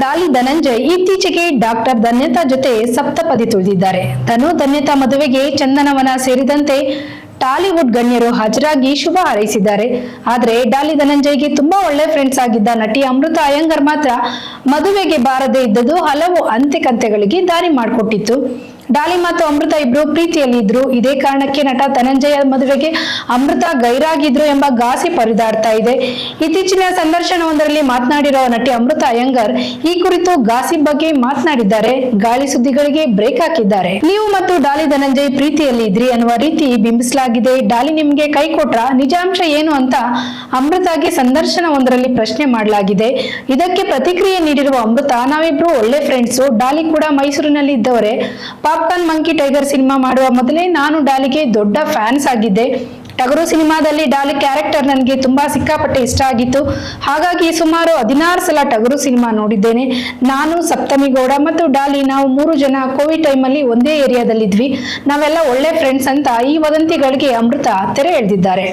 ಡಾಲಿ ಧನಂಜಯ್ ಇತ್ತೀಚೆಗೆ ಡಾಕ್ಟರ್ ಧನ್ಯತಾ ಜೊತೆ ಸಪ್ತಪದಿ ತುಳಿದಿದ್ದಾರೆ. ತನು ಧನ್ಯತಾ ಮದುವೆಗೆ ಚಂದನವನ ಸೇರಿದಂತೆ ಟಾಲಿವುಡ್ ಗಣ್ಯರು ಹಾಜರಾಗಿ ಶುಭ ಹಾರೈಸಿದ್ದಾರೆ. ಆದ್ರೆ ಡಾಲಿ ಧನಂಜಯ್ಗೆ ತುಂಬಾ ಒಳ್ಳೆ ಫ್ರೆಂಡ್ಸ್ ಆಗಿದ್ದ ನಟಿ ಅಮೃತ ಅಯ್ಯಂಗರ್ ಮಾತ್ರ ಮದುವೆಗೆ ಬಾರದೇ ಇದ್ದದ್ದು ಹಲವು ಅಂತೆಕಂತೆಗಳಿಗೆ ದಾರಿ ಮಾಡಿಕೊಟ್ಟಿತ್ತು. ಡಾಲಿ ಮತ್ತು ಅಮೃತ ಇಬ್ರು ಪ್ರೀತಿಯಲ್ಲಿ ಇದ್ರು ಇದೇ ಕಾರಣಕ್ಕೆ ನಟ ಧನಂಜಯ ಮದುವೆಗೆ ಅಮೃತ ಗೈರಾಗಿದ್ರು ಎಂಬ ಗಾಸಿ ಪರಿದಾಡ್ತಾ ಇದೆ. ಇತ್ತೀಚಿನ ಸಂದರ್ಶನವೊಂದರಲ್ಲಿ ಮಾತನಾಡಿರುವ ನಟಿ ಅಮೃತ ಅಯ್ಯಂಗರ್, ಈ ಕುರಿತು ಗಾಸಿ ಬಗ್ಗೆ ಮಾತನಾಡಿದ್ದಾರೆ. ಗಾಳಿ ಸುದ್ದಿಗಳಿಗೆ ಬ್ರೇಕ್ ಹಾಕಿದ್ದಾರೆ. ನೀವು ಮತ್ತು ಡಾಲಿ ಧನಂಜಯ್ ಪ್ರೀತಿಯಲ್ಲಿ ಇದ್ರಿ ಅನ್ನುವ ರೀತಿ ಬಿಂಬಿಸಲಾಗಿದೆ ಡಾಲಿ ನಿಮ್ಗೆ ಕೈ ಕೊಟ್ರ? ನಿಜಾಂಶ ಏನು ಅಂತ ಅಮೃತಾಗೆ ಸಂದರ್ಶನವೊಂದರಲ್ಲಿ ಪ್ರಶ್ನೆ ಮಾಡಲಾಗಿದೆ. ಇದಕ್ಕೆ ಪ್ರತಿಕ್ರಿಯೆ ನೀಡಿರುವ ಅಮೃತ, ನಾವಿಬ್ರು ಒಳ್ಳೆ ಫ್ರೆಂಡ್ಸು ಡಾಲಿ ಕೂಡ ಮೈಸೂರಿನಲ್ಲಿ ಇದ್ದವರೇ. ಪಾಪ್ಕಾರ್ನ್ ಮಂಕಿ ಟೈಗರ್ ಸಿನಿಮಾ ಮಾಡುವ ಮೊದಲೇ ನಾನು ಡಾಲಿಗೆ ದೊಡ್ಡ ಫ್ಯಾನ್ಸ್ ಆಗಿದ್ದೆ. ಟಗರು ಸಿನಿಮಾದಲ್ಲಿ ಡಾಲಿ ಕ್ಯಾರೆಕ್ಟರ್ ನನಗೆ ತುಂಬಾ ಸಿಕ್ಕಾಪಟ್ಟೆ ಇಷ್ಟ ಆಗಿತ್ತು. ಹಾಗಾಗಿ ಸುಮಾರು ಹದಿನಾರು ಸಲ ಟಗರು ಸಿನಿಮಾ ನೋಡಿದ್ದೇನೆ. ನಾನು ಸಪ್ತಮಿಗೌಡ ಮತ್ತು ಡಾಲಿ ನಾವು ಮೂರು ಜನ ಕೋವಿಡ್ ಟೈಮಲ್ಲಿ ಒಂದೇ ಏರಿಯಾದಲ್ಲಿದ್ವಿ. ನಾವೆಲ್ಲ ಒಳ್ಳೆ ಫ್ರೆಂಡ್ಸ್ ಅಂತ ಈ ವದಂತಿಗಳಿಗೆ ಅಮೃತ ತೆರೆ ಎಳೆದಿದ್ದಾರೆ.